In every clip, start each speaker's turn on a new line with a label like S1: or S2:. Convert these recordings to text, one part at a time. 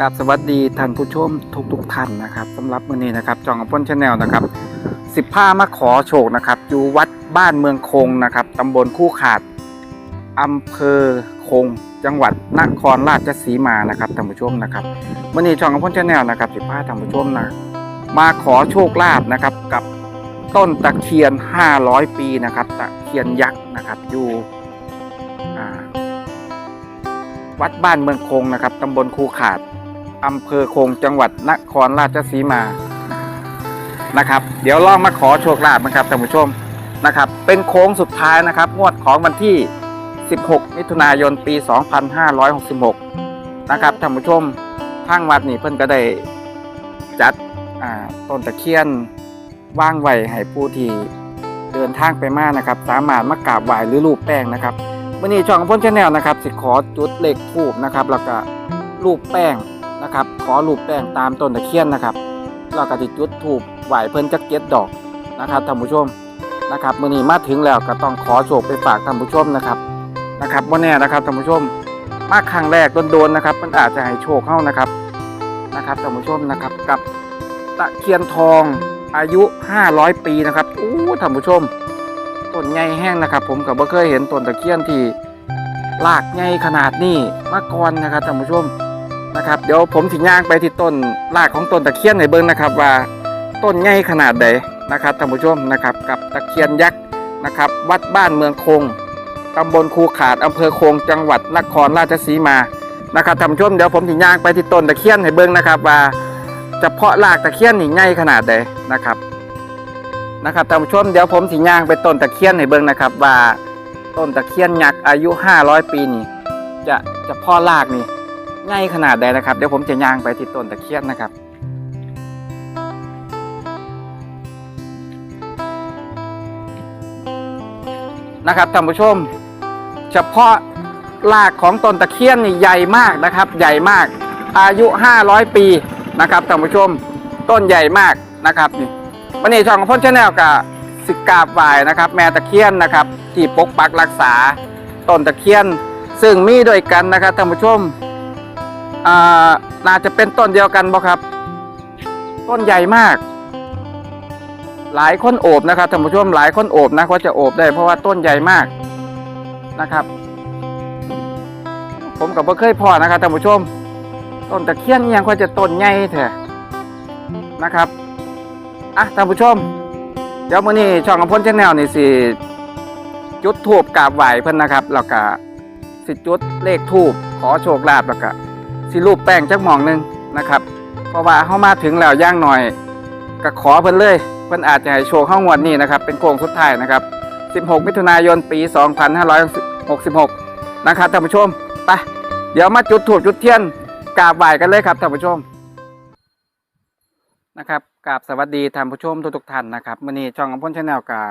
S1: กับสวัสดีท่านผู้ชมทุกทุกๆท่านนะครับสำหรับมื้อนี้นะครับจองกับพ้นชาแนลนะครับสิบผ้ามาขอโชคนะครับอยู่วัดบ้านเมืองคงนะครับตำบลคู่ขาดอำเภอคง จังหวัดนครราชสีมานะครับท่านผู้ชมนะครับมื้อนี้จองกับพ้นชาแนลนะครับสิบผ้าท่านผู้ชมนะมาขอโชคลาภนะครับกับต้นตะเคียน 500 ปีนะครับตะเคียนยักษ์นะครับอยู่วัดบ้านเมืองคงนะครับตำบลคูขาด อำเภอคงจังหวัดนครราชสีมานะครับ เดี๋ยวลองมาขอโชคลาภนะครับท่านผู้ชมนะครับ เป็นโค้งสุดท้ายนะครับ งวดของวันที่ 16 มิถุนายนปี 2566 นะครับท่านผู้ชมทางวัดนี่เพิ่นก็ได้จัดต้นตะเคียนว่างไว้ให้ผู้ที่เดินทางไปมานะครับ สามารถมากราบไหว้หรือรูปแป้งนะครับวันนี้ช่องพ้นชาแนลนะครับ สิขอจุดเลขทูบนะครับ แล้วก็รูปแป้ง นะครับ ขอรูปแป้งตามต้นตะเคียนนะครับแล้วก็จะจุดทูบไหวเพิ่นจักเก็ดดอกนะครับท่านผู้ชมนะครับมื่อนี้มาถึงแล้วก็ต้องขอโชคไปฝากท่านผู้ชมนะครับนะครับว่าแน่นะครับท่านผู้ชมมาครั้งแรกโดนๆนะครับ มันอาจจะให้โชคเข้านะครับนะครับท่านผู้ชมนะครับกับตะเคียนทองอายุ 500 ปีนะครับอู้ท่านผู้ชมต้นใหญ่แห้งนะครับ ผมกับบ่เคยเห็นต้นตะเคียนที่รากใหญ่ขนาดนี้มาก่อนนะครับท่านผู้ชม นะครับเดี๋ยวผมสิย่างไปที่ต้นรากของต้นตะเคียนในเบิ้งนะครับ ว่าต้นใหญ่ขนาดใดนะครับท่านผู้ชมนะครับ กับตะเคียนยักษ์นะครับ วัดบ้านเมืองคงตำบลคูขาดอำเภอคงจังหวัดนครราชสีมานะครับท่านผู้ชมเดี๋ยวผมสิย่างไปที่ต้นตะเคียนให้เบิ้งนะครับว่าจะเพาะรากตะเคียนนี่ใหญ่ขนาดใดนะครับนะครับท่านผู้ชมเดี๋ยวผมสิย่างไปต้นตะเคียนให้เบิ่งนะครับว่าต้นตะเคียนยักษ์อายุ 500 ปีนี่จะจะพ่อรากนี่ ง่ายขนาดใดนะครับ เดี๋ยวผมจะย่างไปที่ต้นตะเคียนนะครับนะครับท่านผู้ชม เฉพาะรากของต้นตะเคียนนี่ใหญ่มากนะครับ ใหญ่มาก อายุ 500 ปีนะครับท่านผู้ชมต้นใหญ่มากนะครับนี่วันนี้ช่องของพ่นชาแนลกับสิกราบไหวนะครับ แม่ตะเคียนนะครับ ที่ปกปักรักษาต้นตะเคียน ซึ่งมีด้วยกันนะครับท่านผู้ชม อ่าน่าจะเป็นต้นเดียวกันบ่ครับ ต้นใหญ่มาก หลายคนโอบนะครับท่านผู้ชมหลายคนโอบนะก็จะโอบได้เพราะว่าต้นใหญ่มากนะครับ ผมกับบ่เคยพอนะครับท่านผู้ชม ต้นตะเคียนยังก็จะต้นใหญ่แท้นะครับอะท่านผู้ชม เดี๋ยวมื้อนี้ช่องของพ้นชแนลนี่สิจุดทูบกราบไหว้เพิ่นนะครับแล้วก็สิจุดเลขทูบขอโชคลาภแล้วก็ สิรูปแป้งจักหม่องหนึ่งนะครับ เพราะว่าเฮามาถึงแล้วย่างหน่อยก็ขอเพิ่นเลย เพิ่นอาจจะให้โชคเฮางวดนี้นะครับ เป็นโค้งสุดท้ายนะครับ 16 มิถุนายนปี 2566 นะครับท่านผู้ชมไปเดี๋ยวมาจุดถูกจุดเทียนกราบไหว้กันเลยครับท่านผู้ชมนะครับกราบสวัสดีท่านผู้ชมทุกๆท่านนะครับมื่อนี้ช่องของพ้นชาแนลกับ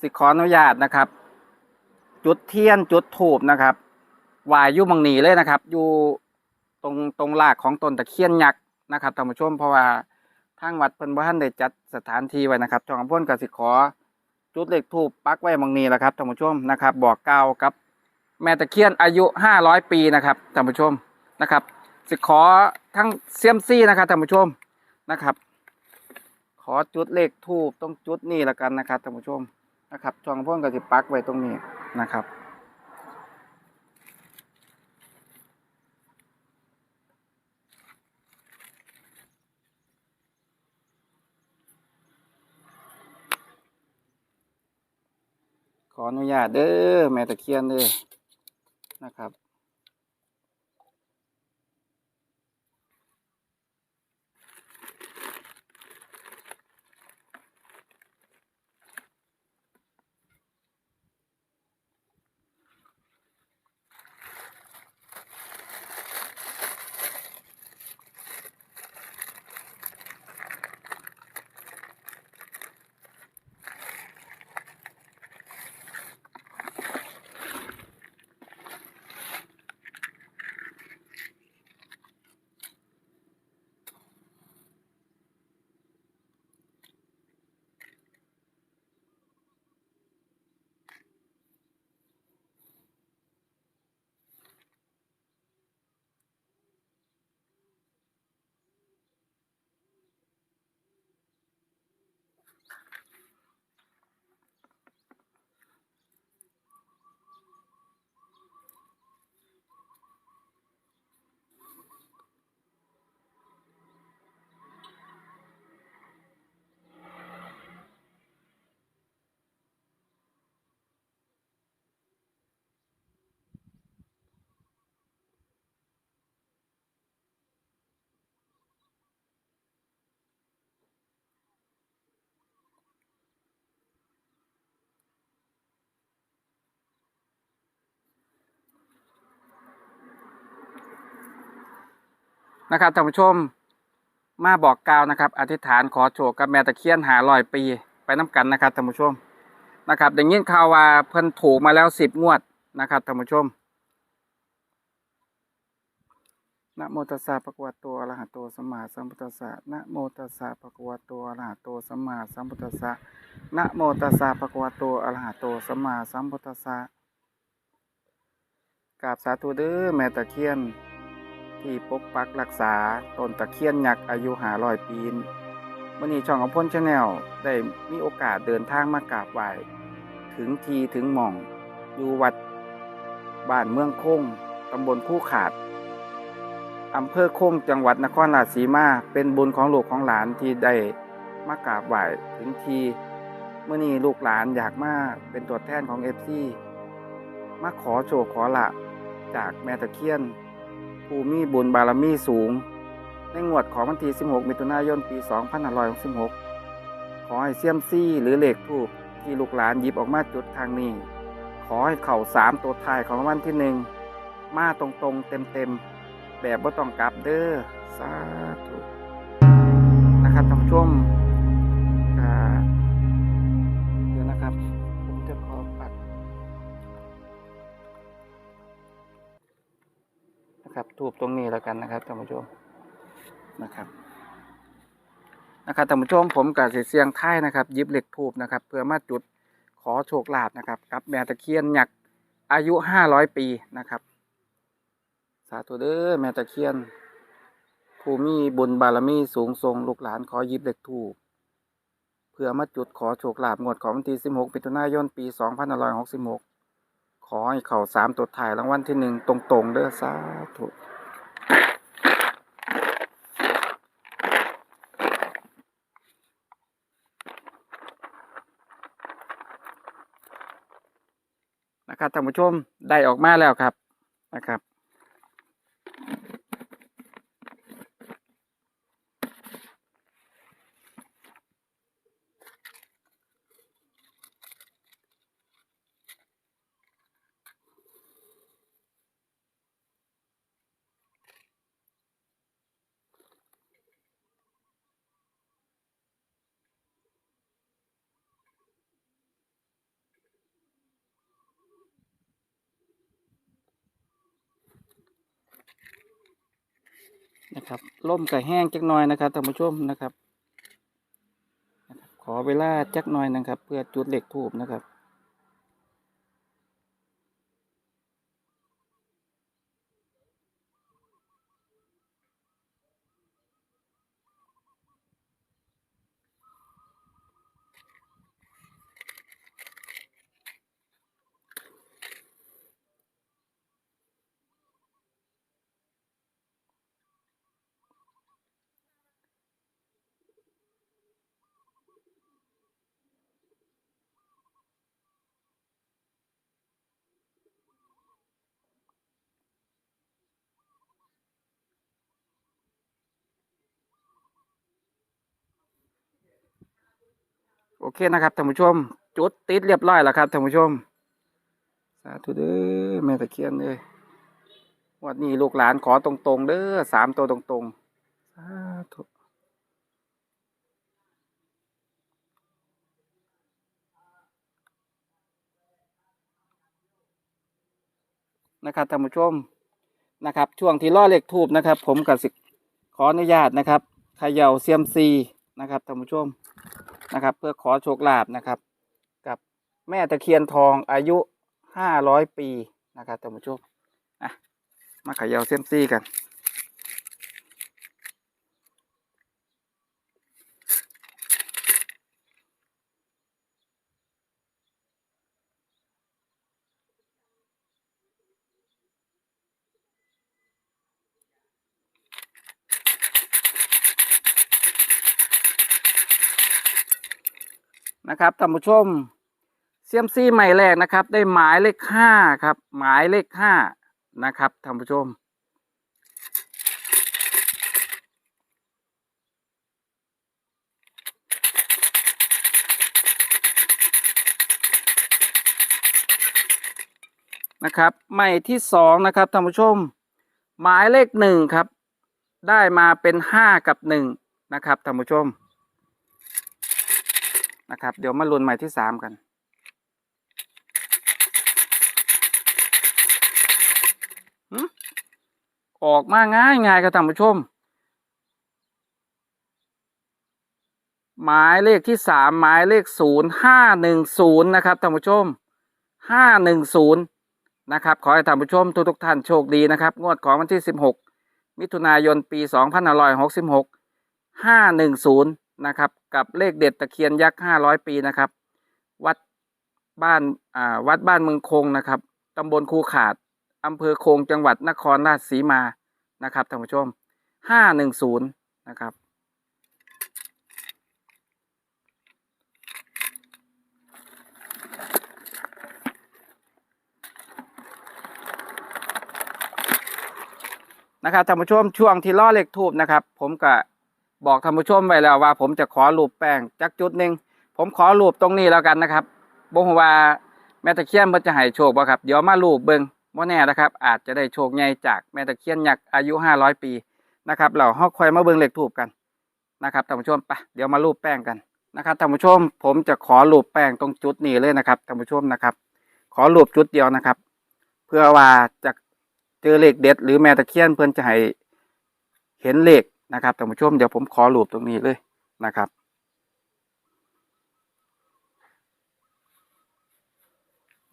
S1: สิขออนุญาตนะครับ จุดเทียนจุดถูบนะครับวายอยู่มังนีเลยนะครับ อยู่ ตรงตรงรากของต้นตะเคียนยักษ์นะครับท่านผู้ชมเพราะว่าทางวัดเพิ่นบ่ทันได้จัดสถานที่ไว้นะครับช่องพ้นกับสิขอ จุดเลขทูบปักไว้หมังนีแหละครับท่านผู้ชมนะครับ บอกกล่าวกับแม่ตะเคียนอายุ 500 ปีนะครับท่านผู้ชมนะครับ สิขอทั้งเซียมซี่นะครับท่านผู้ชมนะครับ ขอจุดเลขทูบต้องจุดนี่ละกันนะครับท่านผู้ชมนะครับช่องพ่นก็จะปักไว้ตรงนี้นะครับ ออนุญาตเด้อแม่ตะเคียนเด้อนะครับ นะครับท่านผู้ชมมาบอกกล่าวนะครับ อธิษฐานขอโชคกับแม่ตะเคียนหาลอยปีไปน้กันนะครับท่านผู้ชมนะครับได้ยินข่าวว่าเพิ่นถูกมาแล้วสิบงวดนะครับท่านผู้ชมนะโมตัสสะภะคะวะโตอระหะโตสัมมาสัมพุทธัสสะนะโมตัสสะภะคะวะโตอระหะโตสัมมาสัมพุทธัสสะนะโมตัสสะภะคะวะโตอระหะโตสัมมาสัมพุทธัสสะกราบสาธุเด้อแม่ตะเคียน ที่ปกปักรักษาต้นตะเคียนยักษ์อายุหาร้อยปีนวันนี้ช่องของพ้นชาแนลได้มีโอกาสเดินทางมากราบไหว้ถึงทีถึงหม่อง อยู่วัดบ้านเมืองโค้งตำบลคู่ขาดอำเภอโค้งจังหวัดนครราชสีมาเป็นบุญของลูกของหลานที่ได้มากราบไหว้ถึงทีเมื่อนี้ลูกหลานอยากมาเป็นตัวแทนของเอฟซีมาขอโชคขอละจากแม่ตะเคียน ผู้มีบุญบารมีสูง ในงวดของวันที่ 16 มิถุนายน ปี 2566 ขอให้เซียมซี่หรือเหล็กทูบที่ลูกหลานหยิบออกมาจุดทางนี้ ขอให้เข่าสามตัวท้ายของวันที่หนึ่งมาตรงๆเต็มๆ แบบว่าต้องกลับเด้อสาธุนะครับท่านผู้ชม ทูบตรงนี้แล้วกันนะครับท่านผู้ชมนะครับนะครับท่านผู้ชมผมกับเสียงไทายนะครับยิบเหล็กทูบนะครับ เพื่อมาจุดขอโชคลาภนะครับกับแม่ตะเคียนหยักอายุห้าร้อยปีนะครับ สาธุเด้อแม่ตะเคียนผู้มีบุญบารมีสูงทรงลูกหลานขอยิบเหล็กทูบเพื่อมาจุดขอโชคลาภงวดของวันที่สิบหกมิถุนายนปีส องพันหกสิบหกขอให้เข่าสามตัวถ่ายรางวัลที่หนึ่งตรงๆเด้อสาธุนะครับท่านผู้ชมได้ออกมาแล้วครับนะครับ นะครับล่มกับแห้งจักหน่อยนะครับท่านผู้ชมนะครับนะครับ ขอเวลาจักหน่อยนะครับ เพื่อจุดเหล็กทูบนะครับ โอเคนะครับท่านผู้ชม จุดติดเรียบร้อยแล้วครับท่านผู้ชม สาธุเด้อแม่ตะเคียนเลยวันนี้ลูกหลานขอตรงๆ เด้อสามตัวตรงๆสาธุนะครับท่านผู้ชมนะครับ ช่วงที่ล่อเหล็กทูบนะครับ ผมกับสิขออนุญาตนะครับเขย่าเซียมซีนะครับท่านผู้ชม นะครับ เพื่อขอโชคลาภนะครับ กับแม่ตะเคียนทองอายุห้าร้อยปีนะครับท่านผู้ชมอะมาขย่าเซยมซี่กัน นะครับท่านผู้ชมเซียมซีใหม่แรกนะครับ ได้หมายเลขห้าครับ หมายเลขห้านะครับท่านผู้ชมนะครับใหม่ที่สองนะครับท่านผู้ชม หมายเลขหนึ่งครับ ได้มาเป็นห้ากับหนึ่งนะครับท่านผู้ชม นะครับ เดี๋ยวมาลุ้นใหม่ที่สามกัน ออกมาง่ายง่ายครับท่านผู้ชม หมายเลขที่สามหมายเลขศูนย์ห้าหนึ่งศูนย์นะครับท่านผู้ชมห้าหนึ่งศูนย์นะครับ ขอให้ท่านผู้ชมทุกทุกท่านโชคดีนะครับ งวดของวันที่สิบหกมิถุนายนปีสองพันห้าร้อยหกสิบหกห้าหนึ่งศูนย์นะครับ กับเลขเด็ดตะเคียนยักษ์ห้าร้อยปีนะครับ วัดบ้านอ่าวัดบ้านเมืองคงนะครับตำบลคูขาดอำเภอคงจังหวัดนครราชสีมานะครับท่านผู้ชมห้าหนึ่งศูนย์นะครับนะครับท่านผู้ชมช่วงที่ล่อเลขทูบนะครับ ผมก็บ บอกท่านผู้ชมไว้แล้วว่า ผมจะขอรูปแป้งจากจุดหนึ่งผมขอรูปตรงนี้แล้วกันนะครับบ่งว่าแม่ตะเคียนมันจะให้โชคบ่ครับเดี๋ยวมารูปเบิ่งบ่แน่นะครับ อาจจะได้โชคใหญ่จากแม่ตะเคียนยักษ์อายุ 500 ปีนะครับเราเฮาค่อยมาเบิ่งเหลขทูบกันนะครับท่านผู้ชมไปเดี๋ยวมารูปแป้งกันนะครับท่านผู้ชม ผมจะขอรูปแป้งตรงจุดนี้เลยนะครับท่านผู้ชมนะครับ ขอรูปจุดเดียวนะครับ เพื่อว่าจะเจอเหลขเด็ด หรือแม่ตะเคียนเพื่อนจะให้เห็นเหลข นะครับท่านผู้ชมเดี๋ยวผมขอหลูบตรงนี้เลยนะครับ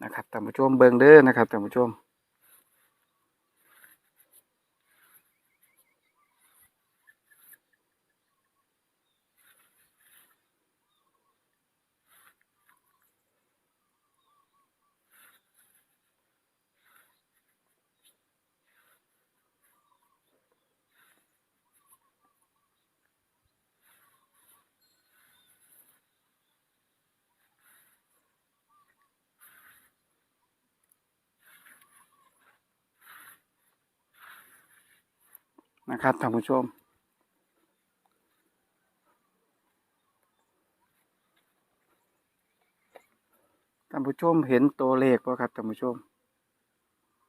S1: นะครับท่านผู้ชมเบิ่งเด้อนะครับท่านผู้ชม นะครับท่านผู้ชม ท่านผู้ชมเห็นตัวเลขป่ะครับท่านผู้ชม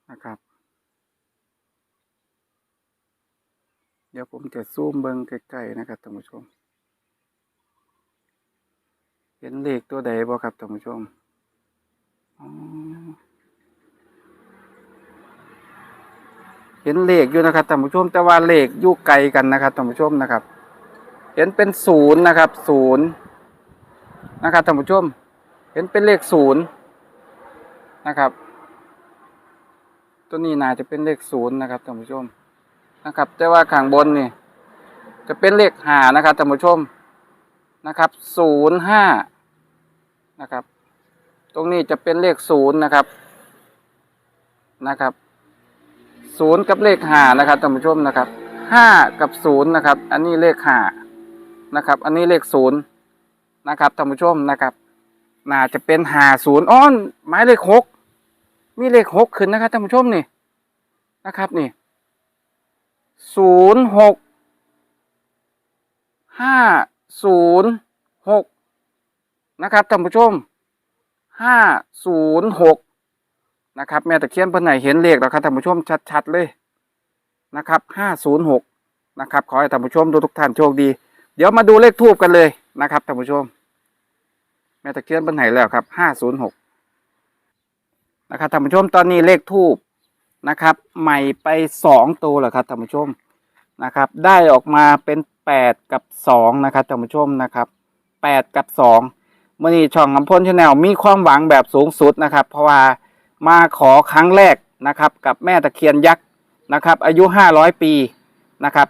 S1: นะครับ เดี๋ยวผมจะซูมเบิ้งใกล้ๆนะครับท่านผู้ชม เห็นเลขตัวใดบ่ครับท่านผู้ชมอ๋อ เห็นเลขอยู่นะครับท่านผู้ชมแต่ว่าเลขอยู่ไกลกันนะครับท่านผู้ชมนะครับ เห็นเป็นศูนย์นะครับศูนย์นะครับท่านผู้ชม เห็นเป็นเลขศูนย์นะครับ ตัวนี้น่าจะเป็นเลขศูนย์นะครับท่านผู้ชมนะครับ แต่ว่าข้างบนนี่ จะเป็นเลขห้านะครับท่านผู้ชมนะครับศูนย์ห้านะครับ ตรงนี้จะเป็นเลขศูนย์นะครับนะครับ ศูนย์กับเลขหานะครับท่านผู้ชมนะครับห้ากับศูนย์นะครับ อันนี้เลขหานะครับ อันนี้เลขศูนย์นะครับท่านผู้ชมนะครับน่าจะเป็นห้าศูนย์อ้อนหมายเลขหกมีเลขหกขึ้นนะครับท่านผู้ชมนี่นะครับนี่ศูนย์หกห้าศูนย์หกนะครับท่านผู้ชมห้าศูนย์หก นะครับ แม่ตะเคียนเพิ่นไหนเห็นเลขแล้วครับท่านผู้ชมชัดๆเลยนะครับห้าศูนย์หกนะครับ ขอให้ท่านผู้ชมทุกท่านโชคดี เดี๋ยวมาดูเลขทูบกันเลยนะครับท่านผู้ชม แม่ตะเคียนเพิ่นไหนแล้วครับห้าศูนย์หกนะครับท่านผู้ชมตอนนี้เลขทูบนะครับ ใหม่ไปสองตัวแล้วครับท่านผู้ชมนะครับ ได้ออกมาเป็นแปดกับสองนะครับท่านผู้ชมนะครับแปดกับสองมื่อนี้ช่องลำพ้นชาแนลมีความหวังแบบสูงสุดนะครับ เพราะว่า มาขอครั้งแรกนะครับ กับแม่ตะเคียนยักษ์นะครับ อายุ 500 ปีนะครับ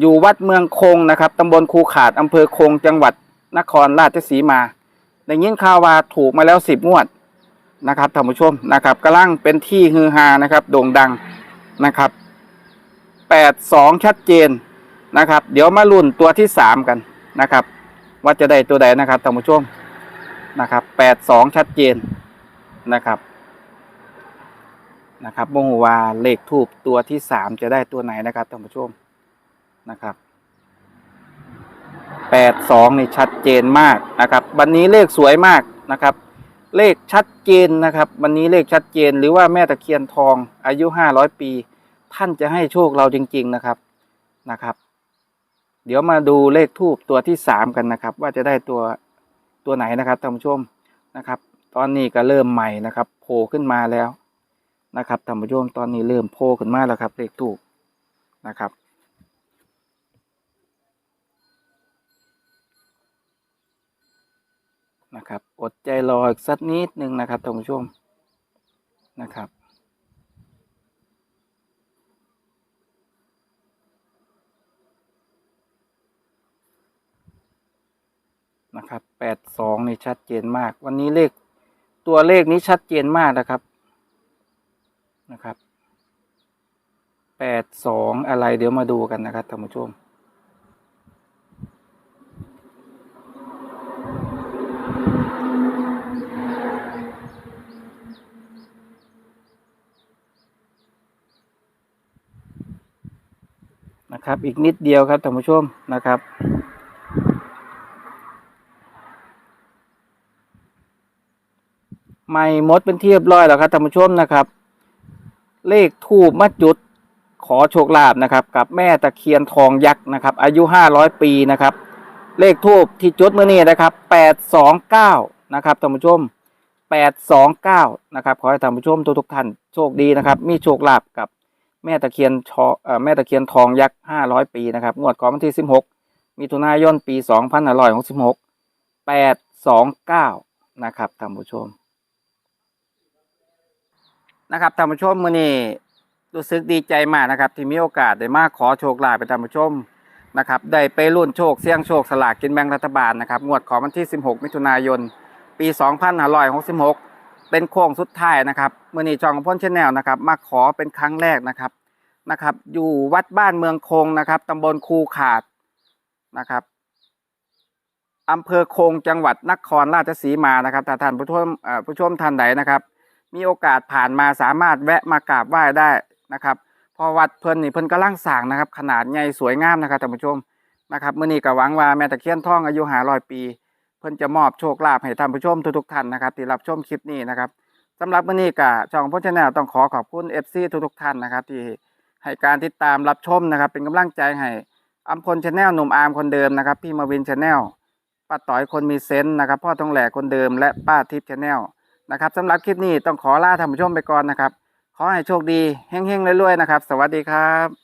S1: อยู่วัดเมืองคงนะครับตำบลคูขาดอำเภอคงจังหวัดนครราชสีมาได้ยินข่าวว่าถูกมาแล้วสิบงวดนะครับท่านผู้ชมนะครับกำลังเป็นที่ฮือฮานะครับ โด่งดังนะครับแปดสองชัดเจนนะครับ เดี๋ยวมาลุ้นตัวที่สามกันนะครับ ว่าจะได้ตัวใดนะครับท่านผู้ชมนะครับแปดสองชัดเจนนะครับ นะครับบ่งว่าเลขทูบตัวที่สามจะได้ตัวไหนนะครับท่านผู้ชมนะครับแปดสองนี่ชัดเจนมากนะครับ วันนี้เลขสวยมากนะครับ เลขชัดเจนนะครับ วันนี้เลขชัดเจนหรือว่าแม่ตะเคียนทองอายุห้าร้อยปี ท่านจะให้โชคเราจริง ๆนะครับนะครับ เดี๋ยวมาดูเลขทูบตัวที่สามกันนะครับ ว่าจะได้ตัวตัวไหนนะครับท่านผู้ชมนะครับ ตอนนี้ก็เริ่มใหม่นะครับ โผล่ขึ้นมาแล้ว นะครับท่านผู้ชมตอนนี้เริ่มโผล่ขึ้นมาแล้วครับเลขทูบนะครับนะครับอดใจรออีกสักนิดหนึ่งนะครับท่านผู้ชมนะครับ นะครับแปดสองนี่ชัดเจนมาก วันนี้เลขตัวเลขนี้ชัดเจนมากนะครับ นะครับแปดสองอะไรเดี๋ยวมาดูกันนะครับท่านผู้ชมนะครับ อีกนิดเดียวครับท่านผู้ชมนะครับ ไม่หมดเป็นที่เรียบร้อยแล้วครับท่านผู้ชมนะครับ เลขทูบมัดจุดขอโชคลาภนะครับ กับแม่ตะเคียนทองยักษ์นะครับ อายุห้าร้อยปีนะครับ เลขทูบที่จุดเมื่อนี้นะครับแปดสองเก้านะครับท่านผู้ชมแปดสองเก้านะครับขอให้ท่านผู้ชมทุกทุกท่านโชคดีนะครับ มีโชคลาภกับแม่ตะเคียนชอเอ่อแม่ตะเคียนทองยักษ์ห้าร้อยปีนะครับงวดของวันที่สิบหกมิถุนายนปีสองพันห้าร้อยหกสิบหกแปดสองเก้านะครับท่านผู้ชม นะครับท่านผู้ชมมือนี้รู้สึกดีใจมากนะครับ ที่มีโอกาสได้มาขอโชคลาภไปท่านผู้ชมนะครับได้ไปรุ่นโชคเสี่ยงโชคสลากกินแบ่งรัฐบาลนะครับงวดของวันที่ 16 มิถุนายน ปี 2566 เป็นโค้งสุดท้ายนะครับมื้อนี้จองพ้นชแนลนะครับมาขอเป็นครั้งแรกนะครับนะครับ อยู่วัดบ้านเมืองคงนะครับตำบลคูขาดนะครับอำเภอคงจังหวัดนครราชสีมานะครับถ้าท่านผู้ชมผู้ชมท่านใดนะครับ มีโอกาสผ่านมาสามารถแวะมากราบไหว้ได้นะครับพอวัดเพิ่นนี่เพิ่นกำลังสางนะครับ ขนาดใหญ่สวยงามนะครับท่านผู้ชมนะครับมื้อนี้ก็หวังว่าแม่ตะเคียนทองอายุ500ปี เพิ่นจะมอบโชคลาภให้ท่านผู้ชมทุกๆท่านนะครับที่รับชมคลิปนี้นะครับสำหรับมื้อนี้ก็ช่องพ่อชาแนลต้องขอขอบคุณ FC ทุกๆท่านนะครับ ที่ให้การติดตามรับชมนะครับ เป็นกำลังใจให้อัมพลชาแนลหนุ่มอาร์มคนเดิมนะครับ พี่มาวินชาแนลป้าต่อยคนมีเซนส์นะครับ พ่อทองแหลกคนเดิมและป้าทิพย์ชาแนล นะครับสำหรับคลิปนี้ต้องขอลาท่านผู้ชมไปก่อนนะครับ ขอให้โชคดีเฮงๆรวยๆนะครับ สวัสดีครับ